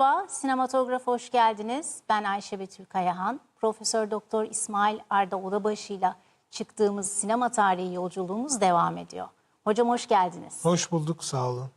Merhaba, sinematograf hoş geldiniz. Ben Ayşe Betül Kayahan. Profesör Doktor İsmail Arda Odabaşı ile çıktığımız sinema tarihi yolculuğumuz devam ediyor. Hocam hoş geldiniz. Hoş bulduk, sağ olun.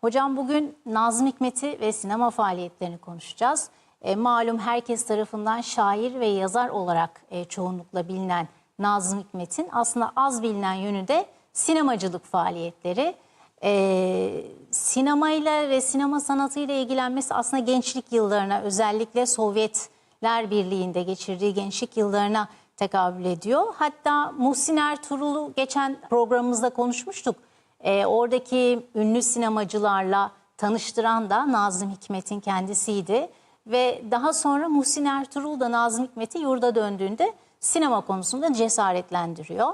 Hocam bugün Nazım Hikmet'i ve sinema faaliyetlerini konuşacağız. E, malum herkes tarafından şair ve yazar olarak e, çoğunlukla bilinen Nazım Hikmet'in aslında az bilinen yönü de sinemacılık faaliyetleri. E, sinemayla ve sinema sanatıyla ilgilenmesi aslında gençlik yıllarına özellikle Sovyetler Birliği'nde geçirdiği gençlik yıllarına tekabül ediyor. Hatta Muhsin Ertuğrul'u geçen programımızda konuşmuştuk. E, oradaki ünlü sinemacılarla tanıştıran da Nazım Hikmet'in kendisiydi. Ve daha sonra Muhsin Ertuğrul da Nazım Hikmet'i yurda döndüğünde sinema konusunda cesaretlendiriyor.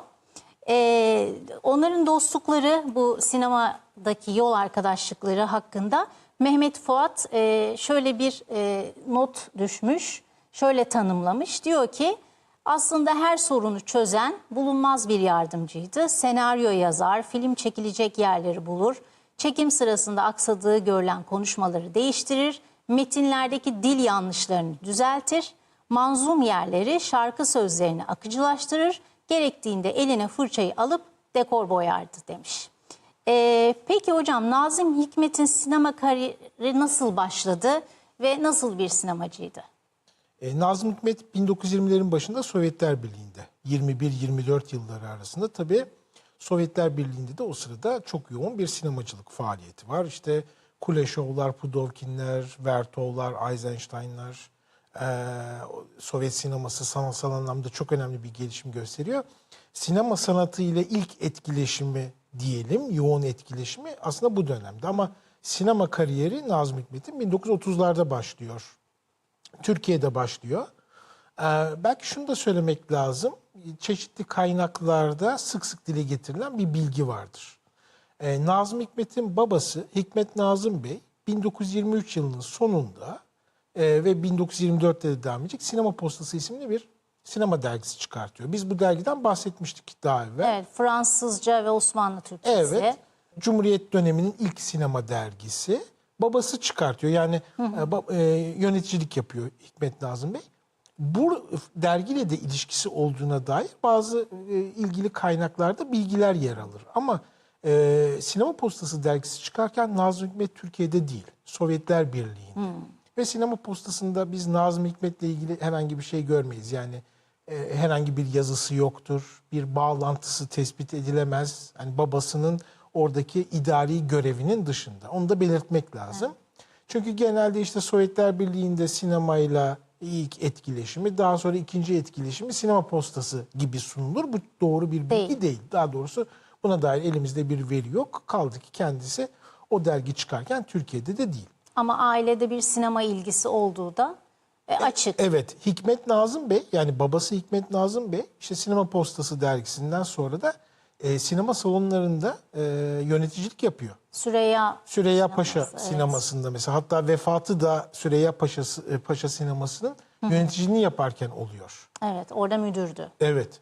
E, onların dostlukları bu sinemadaki yol arkadaşlıkları hakkında Mehmet Fuat e, şöyle bir e, not düşmüş, şöyle tanımlamış. Diyor ki aslında her sorunu çözen bulunmaz bir yardımcıydı. Senaryo yazar, film çekilecek yerleri bulur, çekim sırasında aksadığı görülen konuşmaları değiştirir, metinlerdeki dil yanlışlarını düzeltir, manzum yerleri, şarkı sözlerini akıcılaştırır, gerektiğinde eline fırçayı alıp dekor boyardı demiş. Ee, peki hocam Nazım Hikmet'in sinema kariyeri nasıl başladı ve nasıl bir sinemacıydı? E, Nazım Hikmet 1920'lerin başında Sovyetler Birliği'nde 21-24 yılları arasında tabii Sovyetler Birliği'nde de o sırada çok yoğun bir sinemacılık faaliyeti var. İşte Kuleshovlar, Pudovkinler, Vertovlar, Eisenstein'lar, Sovyet sineması sanatsal anlamda çok önemli bir gelişim gösteriyor. Sinema sanatı ile ilk etkileşimi diyelim, yoğun etkileşimi aslında bu dönemde. Ama sinema kariyeri Nazım Hikmet'in 1930'larda başlıyor. Türkiye'de başlıyor. Ee, belki şunu da söylemek lazım. Çeşitli kaynaklarda sık sık dile getirilen bir bilgi vardır. Ee, Nazım Hikmet'in babası Hikmet Nazım Bey 1923 yılının sonunda e, ve 1924'te de devam edecek Sinema Postası isimli bir sinema dergisi çıkartıyor. Biz bu dergiden bahsetmiştik daha evvel. Evet, Fransızca ve Osmanlı Türkçesi. Evet. Cumhuriyet döneminin ilk sinema dergisi. Babası çıkartıyor. Yani e, ba- e, yöneticilik yapıyor Hikmet Nazım Bey. Bu dergiyle de ilişkisi olduğuna dair bazı e, ilgili kaynaklarda bilgiler yer alır. Ama e, Sinema Postası dergisi çıkarken Nazım Hikmet Türkiye'de değil, Sovyetler Birliği'nde. Ve Sinema Postası'nda biz Nazım Hikmet'le ilgili herhangi bir şey görmeyiz. Yani e, herhangi bir yazısı yoktur, bir bağlantısı tespit edilemez. Yani babasının oradaki idari görevinin dışında. Onu da belirtmek lazım. Çünkü genelde işte Sovyetler Birliği'nde sinemayla ilk etkileşimi, daha sonra ikinci etkileşimi sinema postası gibi sunulur. Bu doğru bir bilgi Değil. değil. Daha doğrusu buna dair elimizde bir veri yok. Kaldı ki kendisi o dergi çıkarken Türkiye'de de değil. Ama ailede bir sinema ilgisi olduğu da e, açık. Evet, Hikmet Nazım Bey yani babası Hikmet Nazım Bey işte Sinema Postası dergisinden sonra da e, sinema salonlarında e, yöneticilik yapıyor. Süreyya Süreyya Paşa evet. sinemasında mesela hatta vefatı da Süreyya Paşa, e, Paşa sinemasının yöneticiliğini yaparken oluyor. evet orada müdürdü. Evet.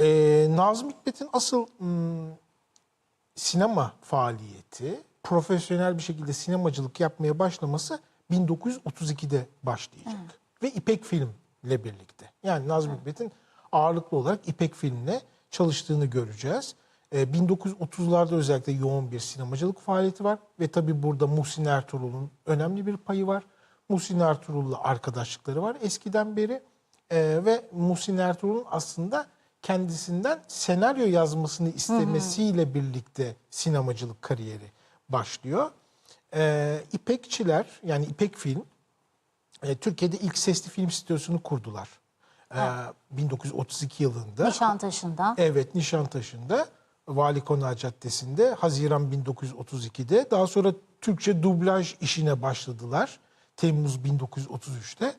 E, Nazım Hikmet'in asıl hmm, sinema faaliyeti, profesyonel bir şekilde sinemacılık yapmaya başlaması 1932'de başlayacak. Ve İpek Film ile birlikte. Yani Nazım Hikmet'in ağırlıklı olarak İpek Film'le çalıştığını göreceğiz. Ee, 1930'larda özellikle yoğun bir sinemacılık faaliyeti var. Ve tabii burada Muhsin Ertuğrul'un önemli bir payı var. Muhsin Ertuğrul'la arkadaşlıkları var eskiden beri. Ee, ve Muhsin Ertuğrul'un aslında kendisinden senaryo yazmasını istemesiyle birlikte sinemacılık kariyeri başlıyor. Ee, İpekçiler yani İpek Film e, Türkiye'de ilk sesli film stüdyosunu kurdular. Ee, 1932 yılında. Nişantaşı'nda. Evet Nişantaşı'nda Vali Konağı Caddesi'nde Haziran 1932'de daha sonra Türkçe dublaj işine başladılar Temmuz 1933'te.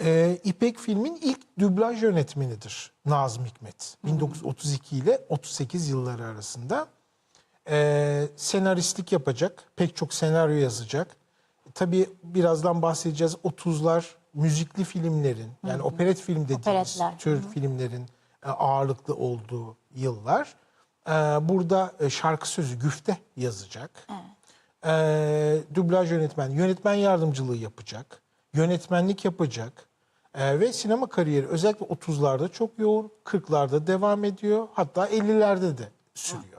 Ee, İpek filmin ilk dublaj yönetmenidir Nazım Hikmet. 1932 ile 38 yılları arasında. Ee, senaristlik yapacak, pek çok senaryo yazacak. Tabii birazdan bahsedeceğiz 30'lar müzikli filmlerin yani operet film dediğimiz Operetler. tür filmlerin e, ağırlıklı olduğu yıllar. Ee, Burada e, şarkı sözü güfte yazacak. Ee, dublaj yönetmen, yönetmen yardımcılığı yapacak, yönetmenlik yapacak Ee, ve sinema kariyeri özellikle 30'larda çok yoğun, 40'larda devam ediyor, hatta 50'lerde de sürüyor.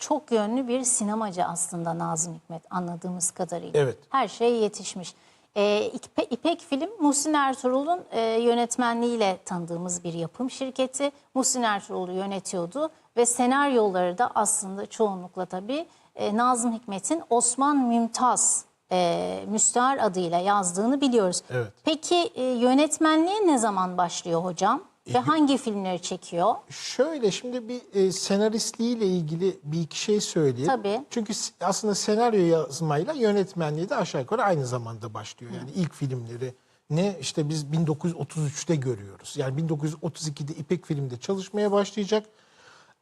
Çok yönlü bir sinemacı aslında Nazım Hikmet anladığımız kadarıyla. Evet. Her şey yetişmiş. İpe- İpek Film Muhsin Ertuğrul'un e, yönetmenliğiyle tanıdığımız bir yapım şirketi. Muhsin Ertuğrul'u yönetiyordu ve senaryoları da aslında çoğunlukla tabii e, Nazım Hikmet'in Osman Mümtaz e, Müstahar adıyla yazdığını biliyoruz. Evet. Peki e, yönetmenliğe ne zaman başlıyor hocam? Ve hangi filmleri çekiyor? Şöyle şimdi bir e, senaristliğiyle ilgili bir iki şey söyleyeyim. Tabii. Çünkü aslında senaryo yazmayla yönetmenliği de aşağı yukarı aynı zamanda başlıyor. Yani ilk filmleri ne işte biz 1933'te görüyoruz. Yani 1932'de İpek filmde çalışmaya başlayacak.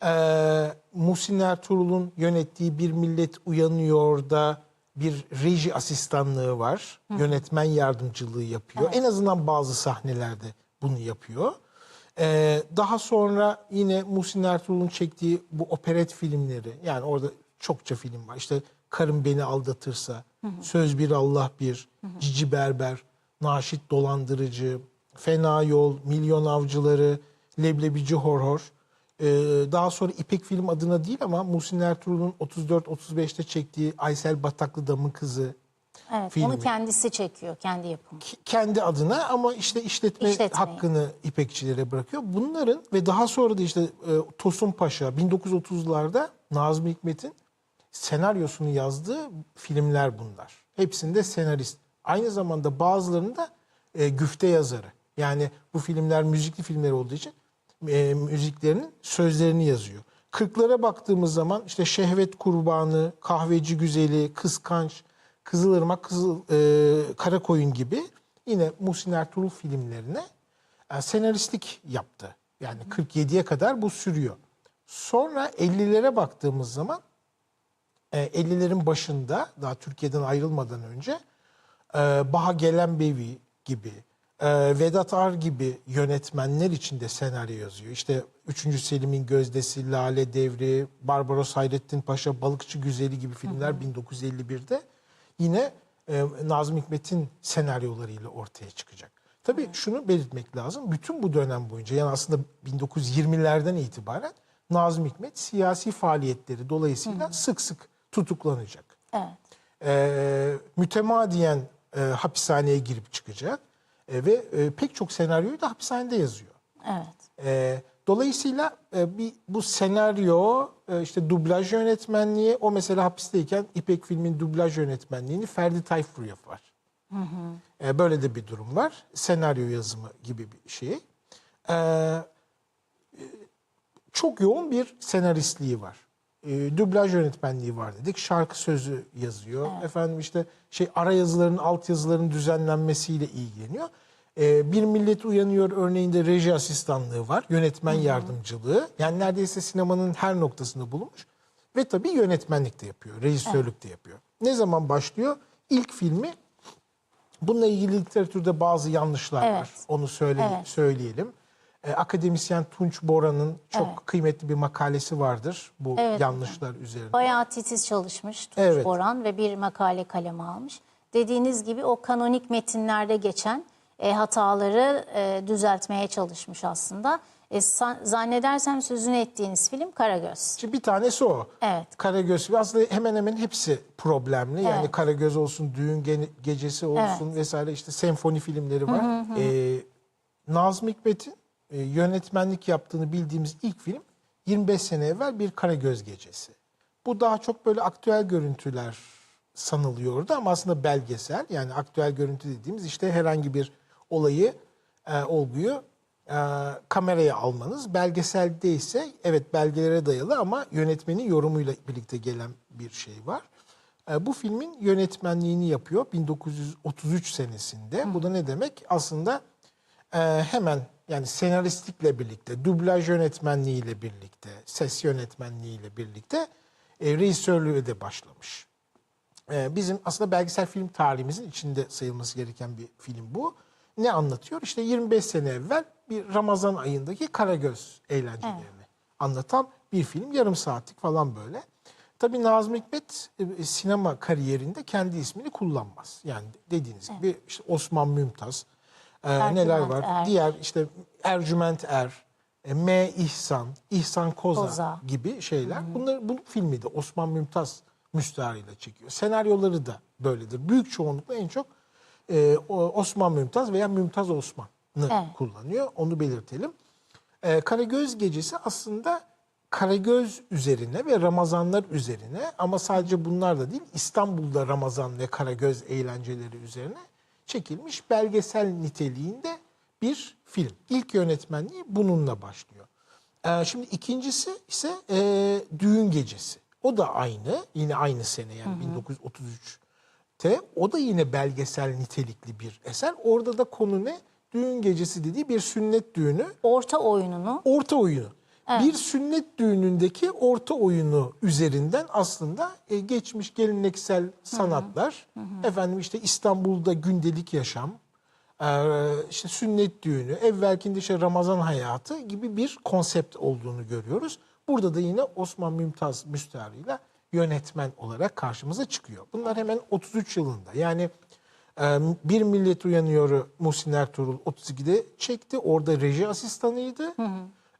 Ee, Muhsin Ertuğrul'un yönettiği Bir Millet Uyanıyor da bir reji asistanlığı var. Yönetmen yardımcılığı yapıyor. En azından bazı sahnelerde bunu yapıyor. Ee, daha sonra yine Muhsin Ertuğrul'un çektiği bu operet filmleri yani orada çokça film var. İşte Karım Beni Aldatırsa, Söz Bir Allah Bir, Cici Berber, Naşit Dolandırıcı, Fena Yol, Milyon Avcıları, Leblebici Horhor. Ee, daha sonra İpek Film adına değil ama Muhsin Ertuğrul'un 34-35'te çektiği Aysel Bataklı Damın Kızı Evet, filmi. onu kendisi çekiyor, kendi yapımı. Ki- kendi adına ama işte işletme İşletmeyi. hakkını İpekçilere bırakıyor. Bunların ve daha sonra da işte e, Tosun Paşa 1930'larda Nazım Hikmet'in senaryosunu yazdığı filmler bunlar. Hepsinde senarist. Aynı zamanda bazılarında e, güfte yazarı. Yani bu filmler müzikli filmler olduğu için e, müziklerinin sözlerini yazıyor. Kırklara baktığımız zaman işte Şehvet Kurbanı, Kahveci Güzeli, Kıskanç, Kızılırmak, Kızıl, e, Karakoyun gibi yine Muhsin Ertuğrul filmlerine e, senaristlik yaptı. Yani 47'ye kadar bu sürüyor. Sonra 50'lere baktığımız zaman e, 50'lerin başında daha Türkiye'den ayrılmadan önce e, Baha Gelenbevi gibi e, Vedat Ar gibi yönetmenler için de senaryo yazıyor. İşte 3. Selim'in Gözdesi, Lale Devri, Barbaros Hayrettin Paşa, Balıkçı Güzeli gibi filmler 1951'de yine e, Nazım Hikmet'in senaryolarıyla ortaya çıkacak. Tabii şunu belirtmek lazım. Bütün bu dönem boyunca yani aslında 1920'lerden itibaren Nazım Hikmet siyasi faaliyetleri dolayısıyla sık sık tutuklanacak. Evet. Ee, mütemadiyen e, hapishaneye girip çıkacak E, ve e, pek çok senaryoyu da hapishanede yazıyor. Evet. E, dolayısıyla e, bir bu senaryo e, işte dublaj yönetmenliği o mesela hapisteyken İpek filmin dublaj yönetmenliğini Ferdi Tayfur yapar. E, böyle de bir durum var. Senaryo yazımı gibi bir şey. E, e, çok yoğun bir senaristliği var. E, dublaj yönetmenliği var dedik. Şarkı sözü yazıyor. Efendim işte şey ara yazıların, alt yazıların düzenlenmesiyle ilgileniyor. E, bir millet uyanıyor örneğinde reji asistanlığı var. Yönetmen yardımcılığı. Yani neredeyse sinemanın her noktasında bulunmuş. Ve tabii yönetmenlik de yapıyor. Rejisörlük de yapıyor. Ne zaman başlıyor? İlk filmi Bununla ilgili literatürde bazı yanlışlar Evet. var. Onu söyle, Evet. söyleyelim. Ee, akademisyen Tunç Bora'nın çok kıymetli bir makalesi vardır bu Evet yanlışlar üzerine. Bayağı titiz çalışmış Tunç Evet. Boran ve bir makale kaleme almış. Dediğiniz gibi o kanonik metinlerde geçen e, hataları e, düzeltmeye çalışmış aslında. E, zannedersem sözünü ettiğiniz film Karagöz. Şimdi bir tanesi o. Evet. Karagöz aslında hemen hemen hepsi problemli. Yani Evet. Karagöz olsun, Düğün Gene- Gecesi olsun vesaire işte senfoni filmleri var. Ee, Nazım Hikmet'in e, yönetmenlik yaptığını bildiğimiz ilk film 25 sene evvel bir Karagöz Gecesi. Bu daha çok böyle aktüel görüntüler sanılıyordu ama aslında belgesel. Yani aktüel görüntü dediğimiz işte herhangi bir olayı, e, olguyu e, kameraya almanız. Belgeselde ise evet belgelere dayalı ama yönetmenin yorumuyla birlikte gelen bir şey var. E, bu filmin yönetmenliğini yapıyor 1933 senesinde. Bu da ne demek? Aslında e, hemen yani senaristlikle birlikte, dublaj yönetmenliğiyle birlikte, ses yönetmenliğiyle birlikte e, rejisörlüğe de başlamış. Ee, bizim aslında belgesel film tarihimizin içinde sayılması gereken bir film bu. Ne anlatıyor? İşte 25 sene evvel bir Ramazan ayındaki Karagöz eğlencelerini anlatan bir film. Yarım saatlik falan böyle. Tabii Nazım Hikmet e, sinema kariyerinde kendi ismini kullanmaz. Yani dediğiniz gibi işte Osman Mümtaz, e, neler var? Er. Diğer işte Ercüment Er, e, M. İhsan, İhsan Koza, Koza. gibi şeyler. Bunlar bu filmi de Osman Mümtaz müsteharıyla çekiyor. Senaryoları da böyledir. Büyük çoğunlukla en çok e, Osman Mümtaz veya Mümtaz Osman'ı Evet. kullanıyor. Onu belirtelim. E, Karagöz Gecesi aslında Karagöz üzerine ve Ramazanlar üzerine ama sadece bunlar da değil İstanbul'da Ramazan ve Karagöz eğlenceleri üzerine çekilmiş belgesel niteliğinde bir film. İlk yönetmenliği bununla başlıyor. E, şimdi ikincisi ise e, Düğün Gecesi. O da aynı, yine aynı sene yani 1933'te. O da yine belgesel nitelikli bir eser. Orada da konu ne? Düğün Gecesi dediği bir sünnet düğünü Orta oyununu orta oyunu. Bir sünnet düğünündeki orta oyunu üzerinden aslında e, geçmiş geleneksel sanatlar, efendim işte İstanbul'da gündelik yaşam, e, işte sünnet düğünü, evvelkinde işte Ramazan hayatı gibi bir konsept olduğunu görüyoruz. Burada da yine Osman Mümtaz Müsteharı'yla yönetmen olarak karşımıza çıkıyor. Bunlar hemen 33 yılında yani ee, Bir Millet Uyanıyor'u Muhsin Ertuğrul 32'de çekti. Orada reji asistanıydı.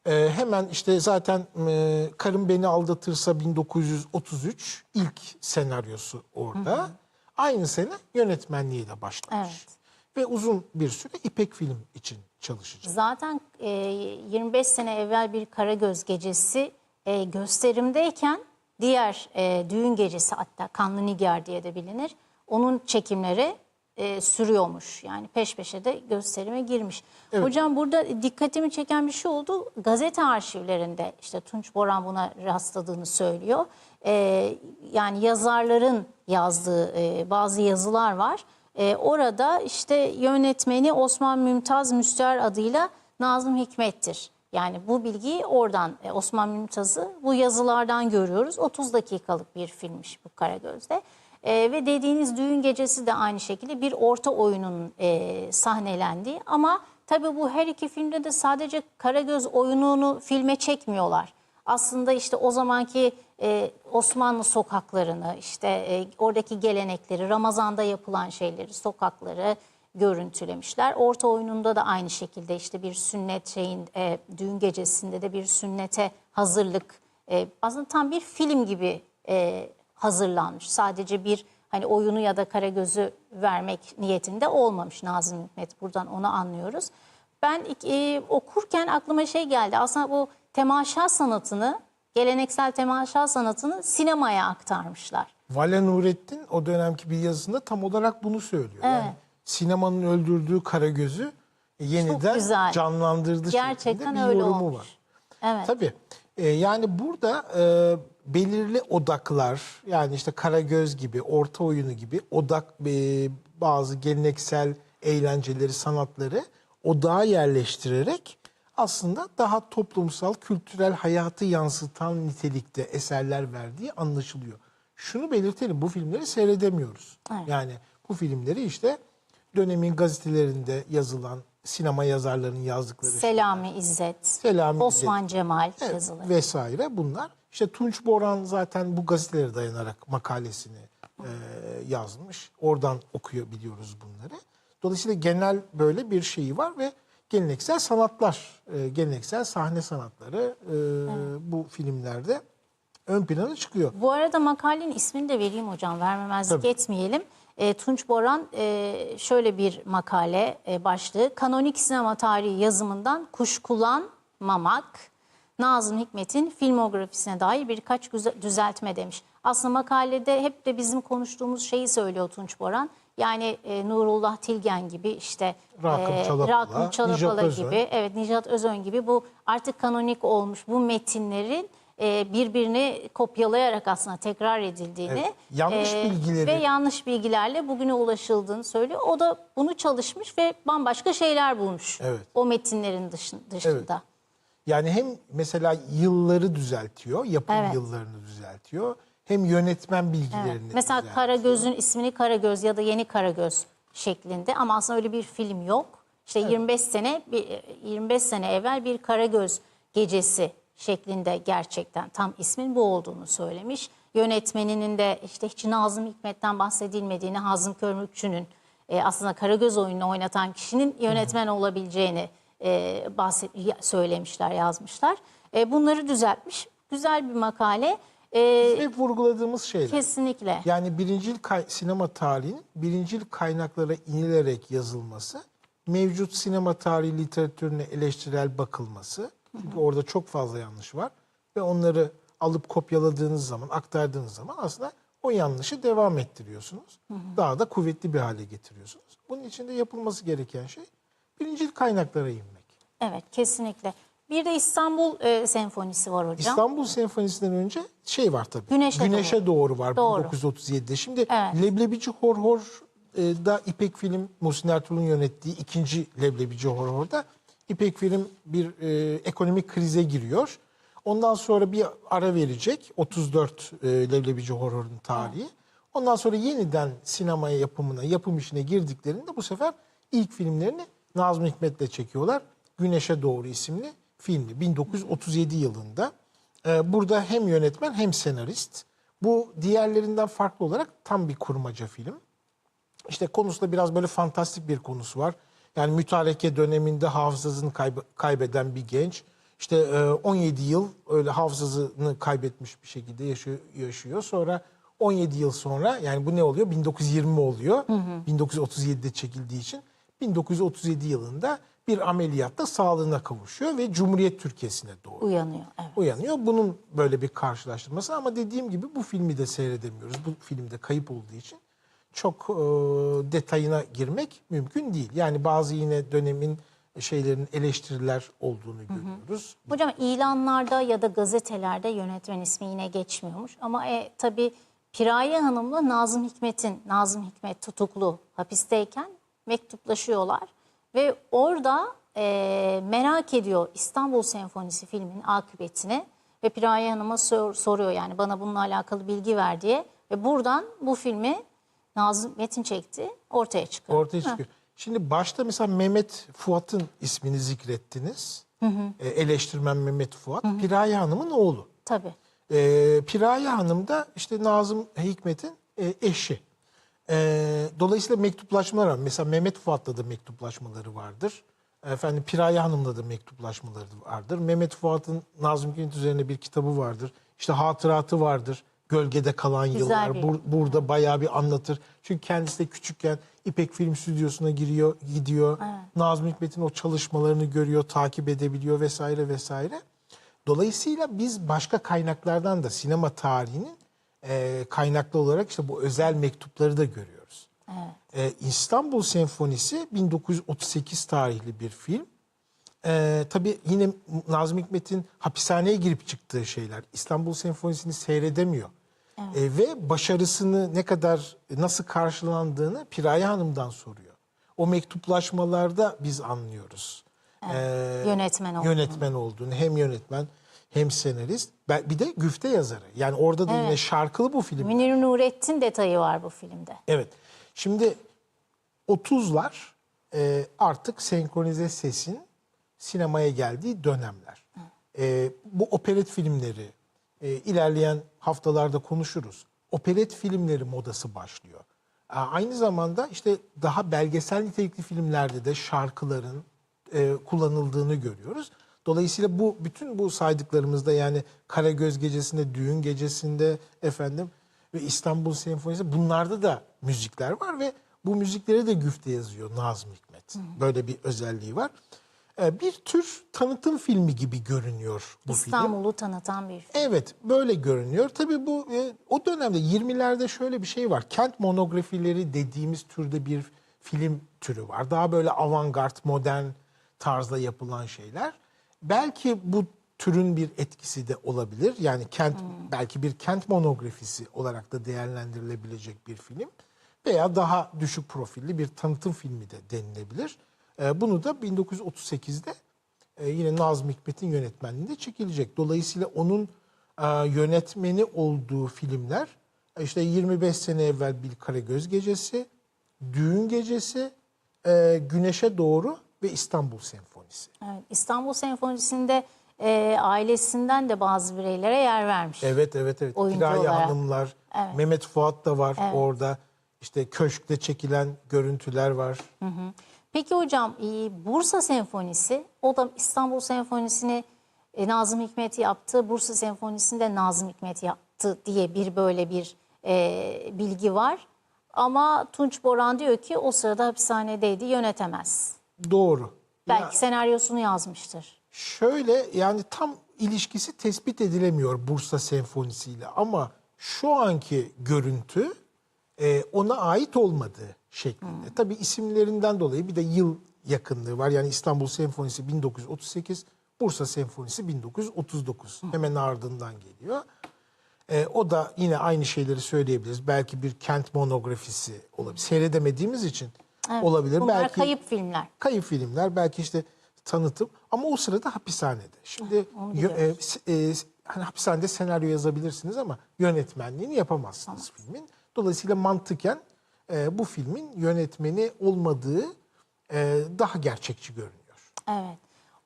Ee, hemen işte zaten e, Karım Beni Aldatırsa 1933 ilk senaryosu orada. Aynı sene yönetmenliği de başlamış. Evet. Ve uzun bir süre İpek Film için çalışacak. Zaten e, 25 sene evvel bir Karagöz gecesi e, gösterimdeyken diğer e, düğün gecesi hatta Kanlı Nigar diye de bilinir. Onun çekimleri e, sürüyormuş. Yani peş peşe de gösterime girmiş. Hocam burada dikkatimi çeken bir şey oldu. Gazete arşivlerinde işte Tunç Boran buna rastladığını söylüyor. E, yani yazarların yazdığı e, bazı yazılar var. Ee, orada işte yönetmeni Osman Mümtaz Müstehar adıyla Nazım Hikmet'tir. Yani bu bilgiyi oradan e, Osman Mümtaz'ı bu yazılardan görüyoruz. 30 dakikalık bir filmmiş bu Karagöz'de. Ee, ve dediğiniz düğün gecesi de aynı şekilde bir orta oyunun e, sahnelendiği. Ama tabii bu her iki filmde de sadece Karagöz oyununu filme çekmiyorlar aslında işte o zamanki e, Osmanlı sokaklarını, işte e, oradaki gelenekleri, Ramazan'da yapılan şeyleri, sokakları görüntülemişler. Orta oyununda da aynı şekilde işte bir sünnet şeyin, e, düğün gecesinde de bir sünnete hazırlık, e, aslında tam bir film gibi e, hazırlanmış. Sadece bir hani oyunu ya da Karagöz'ü vermek niyetinde olmamış Nazım Hikmet. Buradan onu anlıyoruz. Ben e, okurken aklıma şey geldi. Aslında bu temaşa sanatını, geleneksel temaşa sanatını sinemaya aktarmışlar. Vale Nurettin o dönemki bir yazısında tam olarak bunu söylüyor. Yani sinemanın öldürdüğü Karagöz'ü yeniden güzel. canlandırdı Gerçekten bir öyle yorumu olmuş. var. Evet. Tabii. Ee, yani burada e, belirli odaklar yani işte Karagöz gibi, orta oyunu gibi odak e, bazı geleneksel eğlenceleri, sanatları odağa yerleştirerek aslında daha toplumsal, kültürel hayatı yansıtan nitelikte eserler verdiği anlaşılıyor. Şunu belirtelim, bu filmleri seyredemiyoruz. Yani bu filmleri işte dönemin gazetelerinde yazılan sinema yazarlarının yazdıkları Selami İzzet, Selami Osman Cemal Evet, yazıları. vesaire bunlar. İşte Tunç Boran zaten bu gazetelere dayanarak makalesini e, yazmış. Oradan okuyor biliyoruz bunları. Dolayısıyla genel böyle bir şeyi var ve geleneksel sanatlar, e, geleneksel sahne sanatları e, bu filmlerde ön plana çıkıyor. Bu arada makalenin ismini de vereyim hocam, vermemezlik Tabii. etmeyelim. E, Tunç Boran e, şöyle bir makale e, başlığı. Kanonik sinema tarihi yazımından kuşkulanmamak. Nazım Hikmet'in filmografisine dair birkaç düzeltme demiş. Aslında makalede hep de bizim konuştuğumuz şeyi söylüyor Tunç Boran. Yani e, Nurullah Tilgen gibi işte Rakım e, Çalappala, Rakım Çalappala Nijat Özön. gibi evet Nijat Özön gibi bu artık kanonik olmuş bu metinlerin e, birbirini kopyalayarak aslında tekrar edildiğini Evet, yanlış bilgileri- ve yanlış bilgilerle bugüne ulaşıldığını söylüyor. O da bunu çalışmış ve bambaşka şeyler bulmuş Evet. o metinlerin dışın- dışında. Yani hem mesela yılları düzeltiyor, yapım Evet. yıllarını düzeltiyor. Hem yönetmen bilgilerini Mesela düzeltiyor. Karagöz'ün ismini Karagöz ya da Yeni Karagöz şeklinde ama aslında öyle bir film yok. İşte 25 sene bir- 25 sene evvel bir Karagöz gecesi şeklinde gerçekten tam ismin bu olduğunu söylemiş. Yönetmeninin de işte hiç Nazım Hikmet'ten bahsedilmediğini, Hazım Körmükçü'nün e, aslında Karagöz oyununu oynatan kişinin yönetmen olabileceğini e, bahset, söylemişler, yazmışlar. E, bunları düzeltmiş. Güzel bir makale. E, Hep vurguladığımız şeyler. kesinlikle. Yani birincil sinema tarihinin birincil kaynaklara inilerek yazılması, mevcut sinema tarihi literatürüne eleştirel bakılması. Çünkü orada çok fazla yanlış var ve onları alıp kopyaladığınız zaman, aktardığınız zaman aslında o yanlışı devam ettiriyorsunuz. Daha da kuvvetli bir hale getiriyorsunuz. Bunun için de yapılması gereken şey birincil kaynaklara inmek. Evet, kesinlikle. Bir de İstanbul e, Senfonisi var hocam. İstanbul Senfonisi'nden önce şey var tabii. Güneşe doğru. var Doğru. 1937'de. Şimdi Evet. Leblebici Horhor e, da İpek Film Muhsin Ertuğrul'un yönettiği ikinci Leblebici Horhor'da İpek Film bir e, ekonomik krize giriyor. Ondan sonra bir ara verecek 34 e, Leblebici Horhor'un tarihi. Ondan sonra yeniden sinemaya yapımına, yapım işine girdiklerinde bu sefer ilk filmlerini Nazım Hikmet'le çekiyorlar. Güneşe Doğru isimli filmi 1937 yılında. Ee, burada hem yönetmen hem senarist. Bu diğerlerinden farklı olarak tam bir kurmaca film. İşte konusu biraz böyle fantastik bir konusu var. Yani mütareke döneminde hafızasını kaybe- kaybeden bir genç. İşte e, 17 yıl öyle hafızasını kaybetmiş bir şekilde yaşıyor. Sonra 17 yıl sonra yani bu ne oluyor? 1920 oluyor. 1937'de çekildiği için 1937 yılında bir ameliyatta sağlığına kavuşuyor ve Cumhuriyet Türkiye'sine doğru Uyanıyor. Evet. uyanıyor. Bunun böyle bir karşılaştırması ama dediğim gibi bu filmi de seyredemiyoruz. Bu filmde kayıp olduğu için çok e, detayına girmek mümkün değil. Yani bazı yine dönemin şeylerin eleştiriler olduğunu görüyoruz. Hocam ilanlarda ya da gazetelerde yönetmen ismi yine geçmiyormuş. Ama e, tabii Piraye Hanım'la Nazım Hikmet'in, Nazım Hikmet tutuklu hapisteyken mektuplaşıyorlar. Ve orada e, merak ediyor İstanbul Senfonisi filminin akıbetini. Ve Piraye Hanım'a sor- soruyor yani bana bununla alakalı bilgi ver diye. Ve buradan bu filmi Nazım Hikmet'in çekti ortaya çıkıyor. Ortaya çıkıyor. Şimdi başta mesela Mehmet Fuat'ın ismini zikrettiniz. E, eleştirmen Mehmet Fuat. Piraye Hanım'ın oğlu. Tabii. E, Piraye Hanım da işte Nazım Hikmet'in e, eşi. E, dolayısıyla mektuplaşmalar var. Mesela Mehmet Fuat'la da mektuplaşmaları vardır. Efendim Piraye Hanım'la da mektuplaşmaları vardır. Mehmet Fuat'ın Nazım Hikmet üzerine bir kitabı vardır. İşte hatıratı vardır. Gölgede kalan Güzel yıllar. bir- Bur- burada bayağı bir anlatır. Çünkü kendisi de küçükken İpek Film Stüdyosu'na giriyor, gidiyor. Nazım Hikmet'in o çalışmalarını görüyor, takip edebiliyor vesaire vesaire. Dolayısıyla biz başka kaynaklardan da sinema tarihinin e, kaynaklı olarak işte bu özel mektupları da görüyoruz. E, İstanbul Senfonisi 1938 tarihli bir film. E, tabii yine Nazım Hikmet'in hapishaneye girip çıktığı şeyler. İstanbul Senfonisi'ni seyredemiyor. E, ve başarısını ne kadar nasıl karşılandığını Piraye Hanım'dan soruyor. O mektuplaşmalarda biz anlıyoruz. E, Yönetmen olduğunu. yönetmen olduğunu hem yönetmen hem senarist bir de güfte yazarı. Yani orada da yine şarkılı bu film. Münir Nurettin detayı var bu filmde. Evet. Şimdi 30'lar e, artık senkronize sesin sinemaya geldiği dönemler. E, bu operet filmleri e, ilerleyen haftalarda konuşuruz. Operet filmleri modası başlıyor. A- Aynı zamanda işte daha belgesel nitelikli filmlerde de şarkıların e, kullanıldığını görüyoruz. Dolayısıyla bu bütün bu saydıklarımızda yani Karagöz Gecesi'nde, Düğün Gecesi'nde efendim ve İstanbul Senfonisi bunlarda da müzikler var ve bu müziklere de güfte yazıyor Nazım Hikmet. Böyle bir özelliği var. Ee, bir tür tanıtım filmi gibi görünüyor bu film. İstanbul'u tanıtan bir film. Evet böyle görünüyor. Tabii bu e, o dönemde 20'lerde şöyle bir şey var. Kent monografileri dediğimiz türde bir film türü var. Daha böyle avantgard, modern tarzda yapılan şeyler. Belki bu türün bir etkisi de olabilir. Yani kent belki bir kent monografisi olarak da değerlendirilebilecek bir film veya daha düşük profilli bir tanıtım filmi de denilebilir. E, bunu da 1938'de e, yine Nazım Hikmet'in yönetmenliğinde çekilecek. Dolayısıyla onun e, yönetmeni olduğu filmler e, işte 25 sene evvel Bir Karagöz Gecesi, Düğün Gecesi, Güneşe Doğru ve İstanbul Senfonisi. Evet, İstanbul Senfonisi'nde e, ailesinden de bazı bireylere yer vermiş. Evet evet evet. Oyuncu olarak. Hanımlar, Mehmet Fuat da var orada. İşte köşkte çekilen görüntüler var. Peki hocam e, Bursa Senfonisi, o da İstanbul Senfonisi'ni e, Nazım Hikmet yaptı, Bursa Senfonisi'ni de Nazım Hikmet yaptı diye bir böyle bir e, bilgi var. Ama Tunç Boran diyor ki o sırada hapishanedeydi, yönetemez. Doğru. Belki Ya senaryosunu yazmıştır. şöyle yani tam ilişkisi tespit edilemiyor Bursa Senfonisi ile ama şu anki görüntü e, ona ait olmadığı şeklinde. Tabii isimlerinden dolayı bir de yıl yakınlığı var. Yani İstanbul Senfonisi 1938, Bursa Senfonisi 1939. Hemen ardından geliyor. E, o da yine aynı şeyleri söyleyebiliriz. Belki bir kent monografisi olabilir. Seyredemediğimiz için olabilir. Bunlar belki kayıp filmler. kayıp filmler belki işte tanıtım ama o sırada hapishanede. Şimdi yö- e, e, hani hapishanede senaryo yazabilirsiniz ama yönetmenliğini yapamazsınız filmin. Dolayısıyla mantıken e, bu filmin yönetmeni olmadığı e, daha gerçekçi görünüyor. Evet.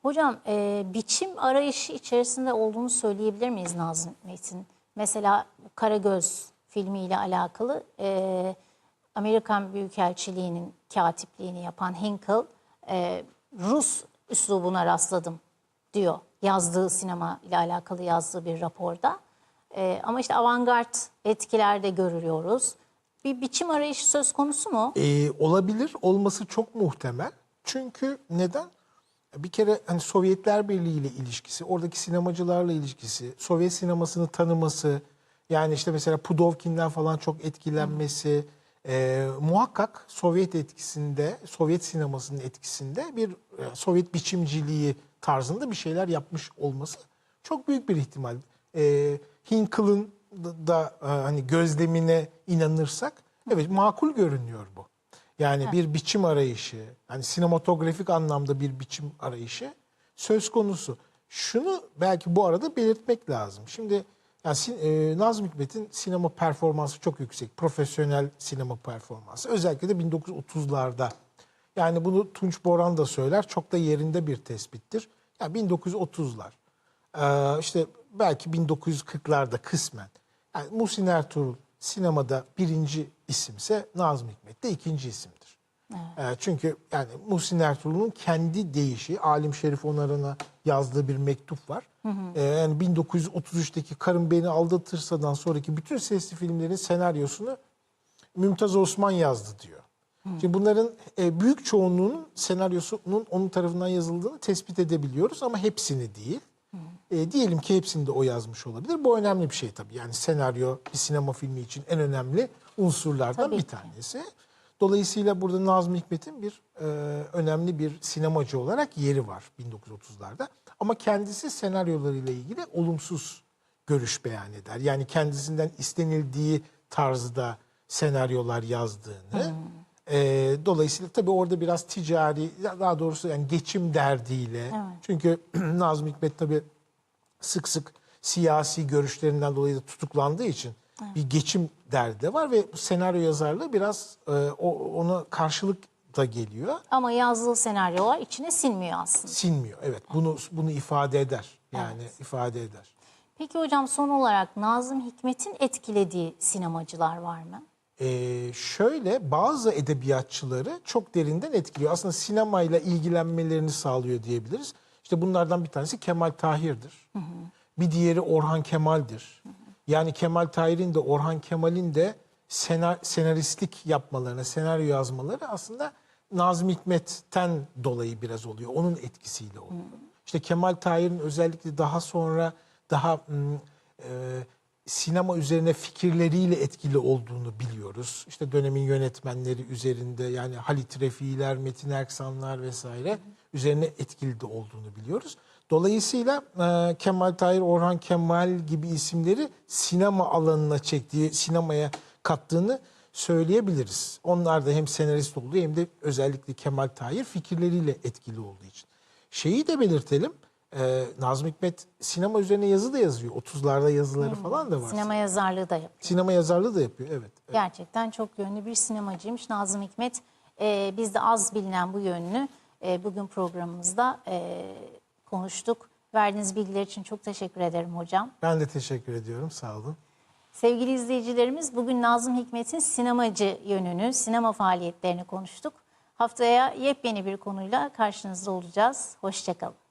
Hocam e, biçim arayışı içerisinde olduğunu söyleyebilir miyiz Nazım Hikmet'in? Mesela Karagöz filmiyle alakalı e, Amerikan Büyükelçiliği'nin katipliğini yapan Hinkle e, Rus üslubuna rastladım diyor. Yazdığı sinema ile alakalı yazdığı bir raporda. E, ama işte avantgard etkiler de görüyoruz. Bir biçim arayışı söz konusu mu? E, olabilir, olması çok muhtemel. Çünkü neden? Bir kere hani Sovyetler Birliği ile ilişkisi, oradaki sinemacılarla ilişkisi, Sovyet sinemasını tanıması, yani işte mesela Pudovkin'den falan çok etkilenmesi, e, muhakkak Sovyet etkisinde, Sovyet sinemasının etkisinde bir e, Sovyet biçimciliği tarzında bir şeyler yapmış olması çok büyük bir ihtimal. E, Hinkle'ın da, e, hani gözlemine inanırsak, evet makul görünüyor bu. Yani bir biçim arayışı, hani sinematografik anlamda bir biçim arayışı söz konusu. Şunu belki bu arada belirtmek lazım. Şimdi yani e, Nazım Hikmet'in sinema performansı çok yüksek. Profesyonel sinema performansı. Özellikle de 1930'larda. Yani bunu Tunç Boran da söyler. Çok da yerinde bir tespittir. Yani 1930'lar. Ee, işte belki 1940'larda kısmen. Yani Muhsin Ertuğrul sinemada birinci isimse Nazım Hikmet de ikinci isimdir. Ee, çünkü yani Muhsin Ertuğrul'un kendi deyişi, Alim Şerif Onarı'na yazdığı bir mektup var. Ee, yani 1933'teki Karım Beni Aldatırsa'dan sonraki bütün sesli filmlerin senaryosunu Mümtaz Osman yazdı diyor. Şimdi bunların e, büyük çoğunluğunun senaryosunun onun tarafından yazıldığını tespit edebiliyoruz ama hepsini değil. E, diyelim ki hepsini de o yazmış olabilir. Bu önemli bir şey tabii. Yani senaryo bir sinema filmi için en önemli unsurlardan Tabii bir ki. tanesi. Dolayısıyla burada Nazım Hikmet'in bir e, önemli bir sinemacı olarak yeri var 1930'larda. Ama kendisi senaryolarıyla ilgili olumsuz görüş beyan eder. Yani kendisinden istenildiği tarzda senaryolar yazdığını. E, dolayısıyla tabii orada biraz ticari, daha doğrusu yani geçim derdiyle. Çünkü Nazım Hikmet tabii sık sık siyasi görüşlerinden dolayı da tutuklandığı için bir geçim derdi de var ve senaryo yazarlığı biraz e, o, ona karşılık da geliyor. Ama yazdığı senaryolar içine sinmiyor aslında. Sinmiyor. Evet. Bunu bunu ifade eder. Yani ifade eder. Peki hocam son olarak Nazım Hikmet'in etkilediği sinemacılar var mı? Ee, şöyle bazı edebiyatçıları çok derinden etkiliyor. Aslında sinemayla ilgilenmelerini sağlıyor diyebiliriz. İşte bunlardan bir tanesi Kemal Tahir'dir. Bir diğeri Orhan Kemal'dir. Yani Kemal Tahir'in de Orhan Kemal'in de senar, senaristlik yapmalarına, senaryo yazmaları aslında Nazım Hikmet'ten dolayı biraz oluyor. Onun etkisiyle oluyor. İşte Kemal Tahir'in özellikle daha sonra daha e, sinema üzerine fikirleriyle etkili olduğunu biliyoruz. İşte dönemin yönetmenleri üzerinde yani Halit Refi'ler, Metin Erksanlar vesaire üzerine etkili de olduğunu biliyoruz. Dolayısıyla e, Kemal Tahir, Orhan Kemal gibi isimleri sinema alanına çektiği, sinemaya kattığını söyleyebiliriz. Onlar da hem senarist olduğu hem de özellikle Kemal Tahir fikirleriyle etkili olduğu için. Şeyi de belirtelim. e, Nazım Hikmet sinema üzerine yazı da yazıyor. 30'larda yazıları falan da var. Sinema, Sinema yazarlığı da yapıyor. yazarlığı da yapıyor evet. Gerçekten çok yönlü bir sinemacıymış Nazım Hikmet. Ee, biz de az bilinen bu yönünü e, bugün programımızda e, konuştuk. Verdiğiniz bilgiler için çok teşekkür ederim hocam. Ben de teşekkür ediyorum. Sağ olun. Sevgili izleyicilerimiz bugün Nazım Hikmet'in sinemacı yönünü, sinema faaliyetlerini konuştuk. Haftaya yepyeni bir konuyla karşınızda olacağız. Hoşçakalın.